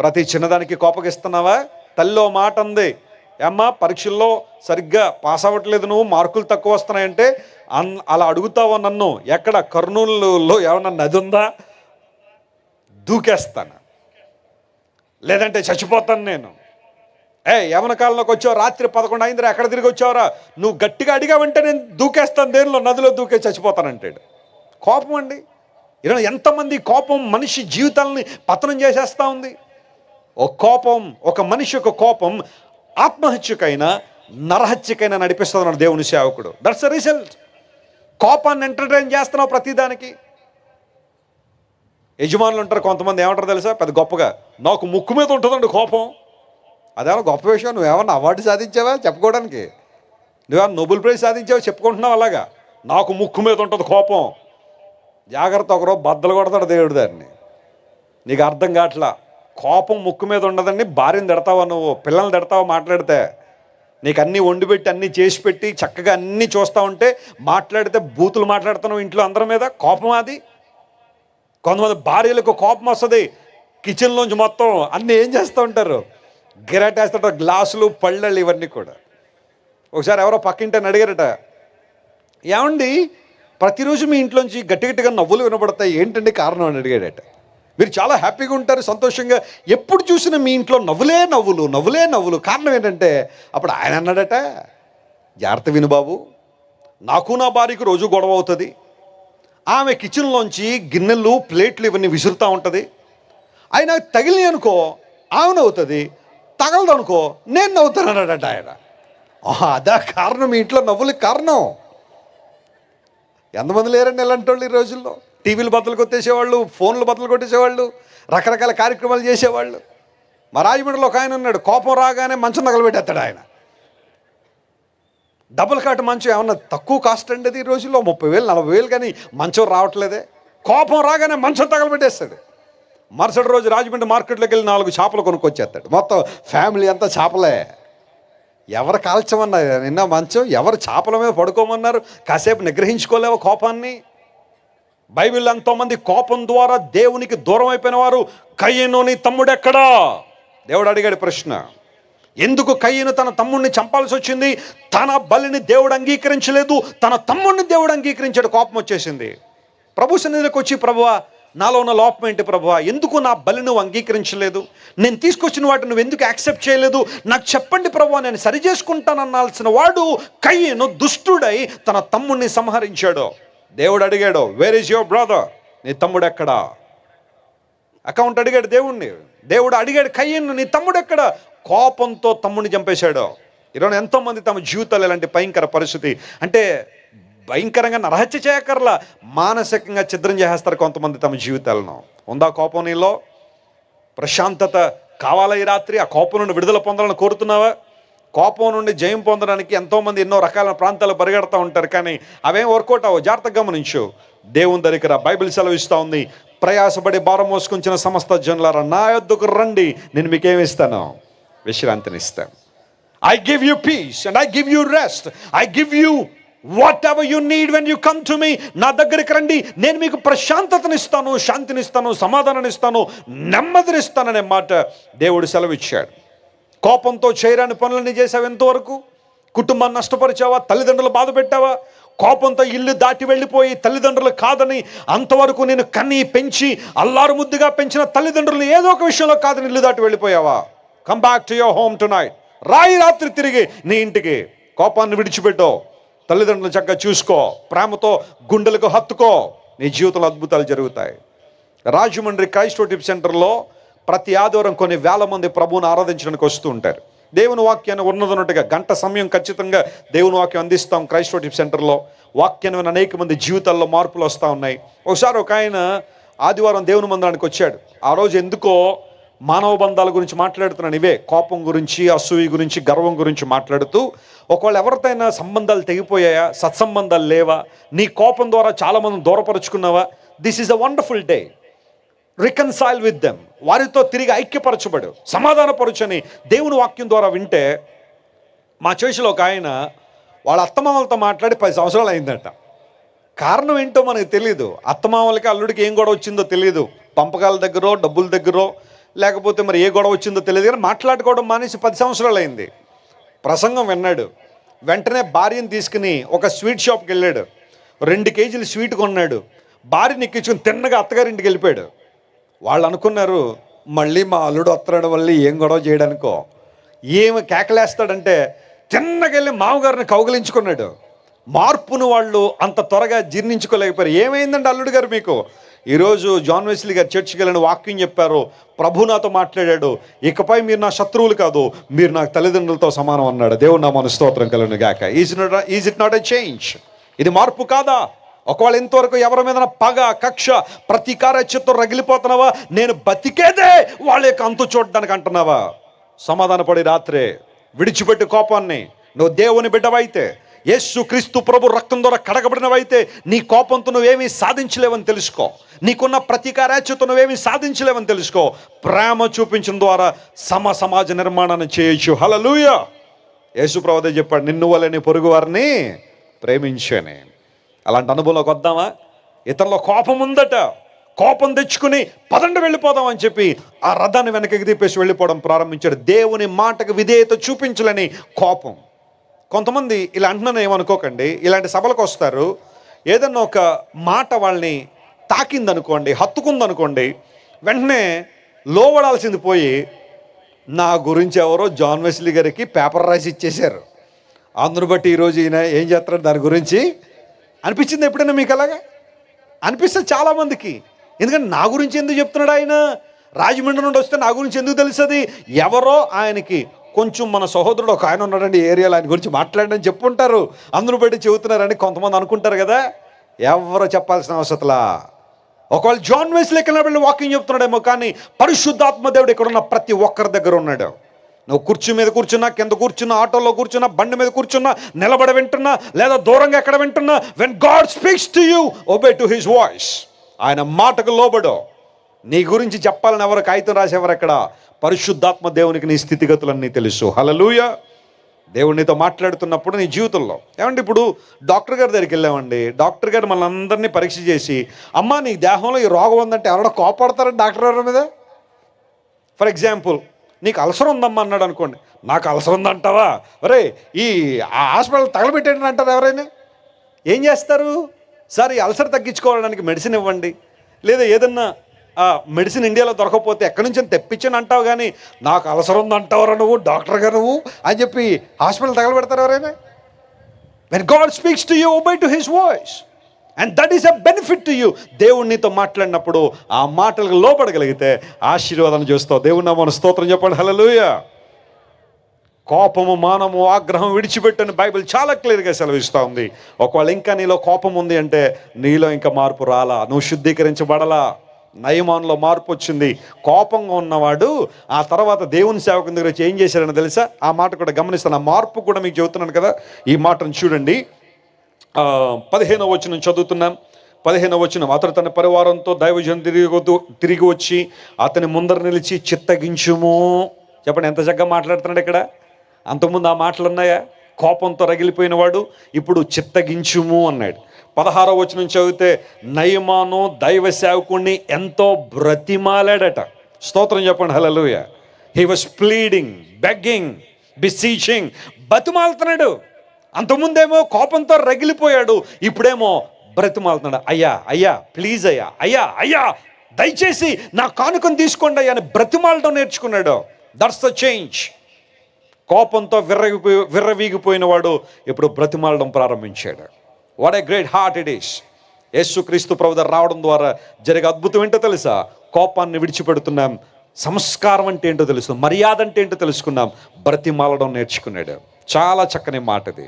ప్రతి చిన్నదానికి కోపగిస్తున్నావా? తల్లిలో మాట ఉంది ఏమ్మా పరీక్షల్లో సరిగ్గా పాస్ అవ్వట్లేదు నువ్వు మార్కులు తక్కువ వస్తున్నాయంటే అన్ అలా అడుగుతావా నన్ను? ఎక్కడ? కర్నూలులో ఏమన్నా నది ఉందా? దూకేస్తాను. లేదంటే చచ్చిపోతాను నేను. ఏ యవన కాలంలోకి వచ్చావు రాత్రి పదకొండు అయిందిరా ఎక్కడ తిరిగి వచ్చావురా? నువ్వు గట్టిగా అడిగావంటే నేను దూకేస్తాను దేనిలో? నదిలో దూకే చచ్చిపోతానంటాడు కోపం అండి. ఈరోజు ఎంతమంది కోపం మనిషి జీవితాలని పతనం చేసేస్తూ ఉంది. ఒక కోపం ఒక మనిషి యొక్క కోపం ఆత్మహత్యకైనా నరహత్యకైనా నడిపిస్తున్నాడు దేవుని సేవకుడు. దట్స్ ద రిజల్ట్ కోపాన్ని ఎంటర్టైన్ చేస్తున్నావు ప్రతిదానికి. యజమానులు ఉంటారు కొంతమంది ఏమంటారు తెలుసా? పెద్ద గొప్పగా నాకు ముక్కు మీద ఉంటుందండి కోపం. అదేమన్నా గొప్ప విషయం నువ్వేమన్నా అవార్డు సాధించావా చెప్పుకోవడానికి? నువ్వేమన్నా నోబెల్ ప్రైజ్ సాధించావా చెప్పుకుంటున్నావు అలాగా? నాకు ముక్కు మీద ఉంటుంది కోపం. జాగ్రత్త ఒకరో బద్దలు కొడతాడు దేవుడు దాన్ని. నీకు అర్థం కావట్లా? కోపం ముక్కు మీద ఉండదండి భార్యను తిడతావా నువ్వు పిల్లల్ని తిడతావా మాట్లాడితే? నీకు అన్నీ వండి పెట్టి అన్నీ చేసి పెట్టి చక్కగా అన్నీ చూస్తూ ఉంటే మాట్లాడితే బూతులు మాట్లాడుతున్నావు ఇంట్లో అందరి మీద కోపం అది? కొంతమంది భార్యలకు కోపం వస్తుంది కిచెన్లోంచి మొత్తం అన్నీ ఏం చేస్తూ ఉంటారు? గిరాటేస్తుంటారు గ్లాసులు పళ్ళళ్ళు ఇవన్నీ కూడా. ఒకసారి ఎవరో పక్కింటని అడిగారట ఏమండి ప్రతిరోజు మీ ఇంట్లోంచి గట్టి గట్టిగా నవ్వులు వినబడతాయి ఏంటండి కారణం? అని అడిగాడట. మీరు చాలా హ్యాపీగా ఉంటారు సంతోషంగా. ఎప్పుడు చూసినా మీ ఇంట్లో నవ్వులే నవ్వులు నవ్వులే నవ్వులు. కారణం ఏంటంటే అప్పుడు ఆయన అన్నాడట జాగ్రత్త విను బాబు. నాకు నా భార్యకు రోజు గొడవ అవుతుంది. ఆమె కిచెన్లోంచి గిన్నెలు ప్లేట్లు ఇవన్నీ విసురుతూ ఉంటుంది. ఆయన తగిలి అనుకో ఆమె నవ్వుతుంది. తగలదు అనుకో నేను నవ్వుతాను అన్నాడట ఆయన. ఆహా, అదా కారణం మీ ఇంట్లో నవ్వులకి కారణం. ఎంతమంది లేరండి ఇలాంటి వాళ్ళు ఈ రోజుల్లో? టీవీలు బద్దలు కొట్టేసేవాళ్ళు ఫోన్లు బద్దలు కొట్టేసేవాళ్ళు రకరకాల కార్యక్రమాలు చేసేవాళ్ళు. మా రాజమండ్రిలో ఒక ఆయన ఉన్నాడు కోపం రాగానే మంచం తగలబెట్టేస్తాడు ఆయన. డబుల్ కాట్ మంచం ఏమన్నా తక్కువ కాస్ట్ అండి ఈ రోజుల్లో? ముప్పై వేలు నలభై వేలు కానీ మంచం రావట్లేదే. కోపం రాగానే మంచం తగలబెట్టేస్తాడు మరుసటి రోజు రాజమండ్రి మార్కెట్లోకి వెళ్ళి నాలుగు చేపలు కొనుక్కొచ్చేస్తాడు. మొత్తం ఫ్యామిలీ అంతా చేపలే. ఎవరు కాల్చమన్నారు? నిన్న మంచం ఎవరు చేపల మీద పడుకోమన్నారు? కాసేపు నిగ్రహించుకోలేవు కోపాన్ని? బైబిల్ ఎంతోమంది కోపం ద్వారా దేవునికి దూరం అయిపోయిన వారు కయ్యను తమ్ముడు ఎక్కడా దేవుడు అడిగాడు ప్రశ్న. ఎందుకు కయ్యను తన తమ్ముడిని చంపాల్సి వచ్చింది? తన బలిని దేవుడు అంగీకరించలేదు. తన తమ్ముడిని దేవుడు అంగీకరించాడు. కోపం వచ్చేసింది. ప్రభు సన్నిధికి వచ్చి ప్రభువా నాలో ఉన్న లోపం ఏంటి ప్రభువ? ఎందుకు నా బలి నువ్వు అంగీకరించలేదు? నేను తీసుకొచ్చిన వాటిని నువ్వు ఎందుకు యాక్సెప్ట్ చేయలేదు? నాకు చెప్పండి ప్రభువా నేను సరి చేసుకుంటానన్నాల్సిన వాడు కయ్యను దుష్టుడై తన తమ్ముడిని సంహరించాడు. దేవుడు అడిగాడు వేర్ ఇస్ యువర్ బ్రదర్ నీ తమ్ముడు ఎక్కడా? అకౌంట్ అడిగాడు దేవుణ్ణి. దేవుడు అడిగాడు కయ్యను నీ తమ్ముడు ఎక్కడ? కోపంతో తమ్ముడిని చంపేశాడు. ఈరోజు ఎంతోమంది తమ జీవితాలు ఇలాంటి భయంకర పరిస్థితి. అంటే భయంకరంగా నరహత్య చేయకర్లా మానసికంగా ఛిద్రం చేసేస్తారు కొంతమంది తమ జీవితాలను. ఉందా కోపం నీలో? ప్రశాంతత కావాలా ఈ రాత్రి? ఆ కోపం నుండి విడుదల పొందాలని కోరుతున్నావా? కోపం నుండి జయం పొందడానికి ఎంతోమంది ఎన్నో రకాల ప్రాంతాలు పరిగెడతా ఉంటారు కానీ అవేం వర్కౌట్ అవ్వ జాగ్రత్తగా గమనించు. దేవుని దగ్గర బైబిల్ సెలవిస్తూ ఉంది. ప్రయాసపడి భారం మోసుకుంచిన సమస్త జనులారా నా యొద్దకు రండి. నేను మీకేమి ఇస్తాను? విశ్రాంతిని ఇస్తాను. I give you peace and I give you rest I give you whatever you need when you come to me నా దగ్గరికి రండి. నేను మీకు ప్రశాంతతనిస్తాను శాంతినిస్తాను సమాధానాన్నిస్తాను నెమ్మదినిస్తాననే మాట దేవుడు సెలవిచ్చాడు. కోపంతో చేయరాని పనులన్నీ చేసావు ఎంతవరకు? కుటుంబాన్ని నష్టపరిచావా? తల్లిదండ్రులు బాధ పెట్టావా? కోపంతో ఇల్లు దాటి వెళ్ళిపోయి తల్లిదండ్రులు కాదని అంతవరకు నేను కన్ని పెంచి అల్లారు ముద్దుగా పెంచిన తల్లిదండ్రులు ఏదో ఒక విషయంలో కాదని ఇల్లు దాటి వెళ్ళిపోయావా? Come back to your home tonight రాయి రాత్రి తిరిగి నీ ఇంటికి. కోపాన్ని విడిచిపెట్టో. తల్లిదండ్రులు చక్కగా చూసుకో. ప్రేమతో గుండెలకు హత్తుకో. నీ జీవితంలో అద్భుతాలు జరుగుతాయి. రాజమండ్రి క్రైస్టోటిప్ సెంటర్లో ప్రతి ఆదివారం కొన్ని వేల మంది ప్రభువుని ఆరాధించడానికి వస్తూ ఉంటారు. దేవుని వాక్యాన్ని ఉన్నదన్నట్టుగా గంట సమయం ఖచ్చితంగా దేవుని వాక్యం అందిస్తాం క్రైస్ట్ టిప్ సెంటర్లో. వాక్యాన్ని విన్న అనేక మంది జీవితాల్లో మార్పులు వస్తూ ఉన్నాయి. ఒకసారి ఒక ఆయన ఆదివారం దేవుని మందిరానికి వచ్చాడు. ఆ రోజు ఎందుకో మానవ బంధాల గురించి మాట్లాడుతున్నాను ఇవే. కోపం గురించి అసూయ గురించి గర్వం గురించి మాట్లాడుతూ ఒకవేళ ఎవరితోనైనా సంబంధాలు తెగిపోయాయా? సత్సంబంధాలు లేవా? నీ కోపం ద్వారా చాలామంది దూరపరుచుకున్నావా? This is a wonderful day reconcile with them వారితో తిరిగి ఐక్యపరచబడు. సమాధానపరచని దేవుని వాక్యం ద్వారా వింటే మా చర్చిలో ఒక ఆయన వాళ్ళ అత్తమామలతో మాట్లాడి పది సంవత్సరాలు అయిందట. కారణం ఏంటో మనకు తెలియదు అత్తమామలకి అల్లుడికి ఏం గొడవ వచ్చిందో తెలియదు పంపకాల దగ్గర డబ్బుల దగ్గర లేకపోతే మరి ఏ గొడవ వచ్చిందో తెలియదు కానీ మాట్లాడుకోవడం మానేసి పది సంవత్సరాలు అయింది. ప్రసంగం విన్నాడు. వెంటనే భార్యను తీసుకుని ఒక స్వీట్ షాప్కి వెళ్ళాడు. రెండు కేజీలు స్వీట్ కొన్నాడు. భార్యని ఎక్కించుకుని తిన్నగా అత్తగారింటికి వెళ్ళిపోయాడు. వాళ్ళు అనుకున్నారు మళ్ళీ మా అల్లుడు వస్తున్నాడు మళ్ళీ ఏం గొడవ చేయడానికో. ఏమి కేకలేస్తాడంటే తిన్నకెళ్ళి మామగారిని కౌగిలించుకున్నాడు. మార్పును వాళ్ళు అంత త్వరగా జీర్ణించుకోలేకపోయారు. ఏమైందండి అల్లుడు గారు మీకు? ఈరోజు జాన్ వెస్లీ గారు చర్చికి వెళ్ళిన వాక్యం చెప్పారు ప్రభు నాతో మాట్లాడాడు ఇకపై మీరు నా శత్రువులు కాదు మీరు నాకు తల్లిదండ్రులతో సమానం అన్నాడు. దేవుడు నా మన స్తోత్రం కలను గాక. Is not is it not a change ఇది మార్పు కాదా? ఒకవేళ ఇంతవరకు ఎవరి మీద పగ కక్ష ప్రతీకార చిత్తం రగిలిపోతున్నావా? నేను బతికేదే వాళ్ళ యొక్క అంతు చూడడానికి అంటున్నావా? సమాధానపడి రాత్రే విడిచిపెట్టి కోపాన్ని. నువ్వు దేవుని బిడ్డవైతే యేసు క్రీస్తు ప్రభు రక్తం ద్వారా కడగబడినవైతే నీ కోపంతో నువ్వేమీ సాధించలేవని తెలుసుకో. నీకున్న ప్రతీకారాచ్యత నువ్వేమీ సాధించలేవని తెలుసుకో. ప్రేమ చూపించడం ద్వారా సమ సమాజ నిర్మాణాన్ని చేయొచ్చు హలలుయ యేసు ప్రభు చెప్పాడు నిన్ను వలని పొరుగు వారిని ప్రేమించని. అలాంటి అనుభవంలోకి వద్దామా? ఇతరుల కోపం ఉందట. కోపం తెచ్చుకుని పదండి వెళ్ళిపోదాం అని చెప్పి ఆ రథాన్ని వెనకకి తీపేసి వెళ్ళిపోవడం ప్రారంభించాడు. దేవుని మాటకు విధేయత చూపించలేని కోపం. కొంతమంది ఇలా అంటున్నాను ఏమనుకోకండి. ఇలాంటి సభలకు వస్తారు. ఏదన్నా ఒక మాట వాళ్ళని తాకిందనుకోండి హత్తుకుందనుకోండి వెంటనే లోబడాల్సింది పోయి నా గురించి ఎవరో జాన్ వెస్లీ గారికి పేపర్ రాసి ఇచ్చేశారు. అందును బట్టి ఈరోజు ఈయన ఏం చేస్తారు దాని గురించి అనిపించింది ఎప్పుడైనా మీకు అలాగా? అనిపిస్తుంది చాలామందికి ఎందుకంటే నా గురించి ఎందుకు చెప్తున్నాడు ఆయన? రాజమండ్రి నుండి వస్తే నా గురించి ఎందుకు తెలుస్తుంది? ఎవరో ఆయనకి కొంచెం మన సహోదరుడు ఒక ఆయన ఉన్నాడండి ఏరియాలో ఆయన గురించి మాట్లాడని చెప్పుంటారు. అందరూ బట్టి చెబుతున్నారని కొంతమంది అనుకుంటారు కదా? ఎవరో చెప్పాల్సిన అవసరంలా ఒకవేళ జాన్ వేస్ లెక్కన వాకింగ్ చెప్తున్నాడేమో కానీ పరిశుద్ధాత్మ దేవుడు ఇక్కడ ఉన్న ప్రతి ఒక్కరి దగ్గర ఉన్నాడు. నువ్వు కుర్చీ మీద కూర్చున్నా కింద కూర్చున్నా ఆటోలో కూర్చున్నా బండి మీద కూర్చున్నా నిలబడ వింటున్నా లేదా దూరంగా ఎక్కడ వింటున్నా when God speaks to you obey to his voice ఆయన మాటకు లోబడు. నీ గురించి చెప్పాలని ఎవరు కాగితం రాసేవారు ఎక్కడ? పరిశుద్ధాత్మ దేవునికి నీ స్థితిగతులన్నీ తెలుసు. హలలుయ దేవుడు నీతో మాట్లాడుతున్నప్పుడు నీ జీవితంలో. ఏమండి ఇప్పుడు డాక్టర్ గారి దగ్గరికి వెళ్ళామండి. డాక్టర్ గారు మన అందరినీ పరీక్ష చేసి అమ్మా నీ దేహంలో ఈ రోగం ఉందంటే ఎవరో కోపడతారండి డాక్టర్ గారి మీద? ఫర్ ఎగ్జాంపుల్ నీకు అల్సర్ ఉందమ్మా అన్నాడు అనుకోండి. నాకు అల్సర్ ఉందంటావా? ఒరే ఈ ఆ హాస్పిటల్ తగలబెట్టండి అంటారు ఎవరైనా? ఏం చేస్తారు? సార్ ఈ అల్సర్ తగ్గించుకోవడానికి మెడిసిన్ ఇవ్వండి. లేదా ఏదన్నా మెడిసిన్ ఇండియాలో దొరకకపోతే ఎక్కడి నుంచి తెప్పించని అంటావు కానీ నాకు అల్సర్ ఉందంటావరా నువ్వు డాక్టర్గా నువ్వు అని చెప్పి హాస్పిటల్ తగలబెడతారు ఎవరైనా? When God speaks to you by to his voice and that is a benefit to you దేవుడు నీతో మాట్లాడినప్పుడు ఆ మాటలకు లోపడగలిగితే ఆశీర్వాదం చూస్తావు. దేవుడు నా మన స్తోత్రం చెప్పండి. హలలుయ కోపము మానము ఆగ్రహం విడిచిపెట్టని బైబిల్ చాలా క్లియర్గా సెలవిస్తూ ఉంది. ఒకవేళ ఇంకా నీలో కోపం ఉంది అంటే నీలో ఇంకా మార్పు రాలా? నువ్వు శుద్ధీకరించబడలా? నయమాన్లో మార్పు వచ్చింది. కోపంగా ఉన్నవాడు ఆ తర్వాత దేవుని సేవకుని దగ్గర వచ్చి ఏం చేశారని తెలుసా? ఆ మాట కూడా గమనిస్తాను. ఆ మార్పు కూడా మీకు చెబుతున్నాను కదా. ఈ మాటను చూడండి. పదిహేనవ వచనం చదువుతున్నాం. పదిహేనవ వచనం. అతడు తన పరివారంతో దైవజనం తిరిగి తిరిగి వచ్చి అతని ముందర నిలిచి చిత్తగించుము. చెప్పండి ఎంత చక్కగా మాట్లాడుతున్నాడు ఇక్కడ? అంతకుముందు ఆ మాటలు ఉన్నాయా? కోపంతో రగిలిపోయిన వాడు ఇప్పుడు చిత్తగించుము అన్నాడు. పదహారవ వచనం చదివితే నయమాను దైవ సేవకుణ్ణి ఎంతో బ్రతిమాలాడట. స్తోత్రం చెప్పండి hallelujah he was pleading begging beseeching బతిమాలుతున్నాడు. అంతకుముందేమో కోపంతో రగిలిపోయాడు ఇప్పుడేమో బ్రతిమాలుతున్నాడు. అయ్యా అయ్యా ప్లీజ్ అయ్యా అయ్యా అయ్యా దయచేసి నా కానుకను తీసుకోండి అయ్యా అని బ్రతిమాలటం నేర్చుకున్నాడు. దట్స్ ద చేంజ్ కోపంతో విర్రగిపోయి విర్రవీగిపోయిన వాడు ఇప్పుడు బ్రతిమాలడం ప్రారంభించాడు. What a great heart it is యేసుక్రీస్తు ప్రభుద రావడం ద్వారా జరిగే అద్భుతం ఏంటో తెలుసా? కోపాన్ని విడిచిపెడుతున్నాం సంస్కారం అంటే ఏంటో తెలుసు మర్యాద అంటే ఏంటో తెలుసుకున్నాం బ్రతిమాలడం నేర్చుకున్నాడు. చాలా చక్కని మాటది.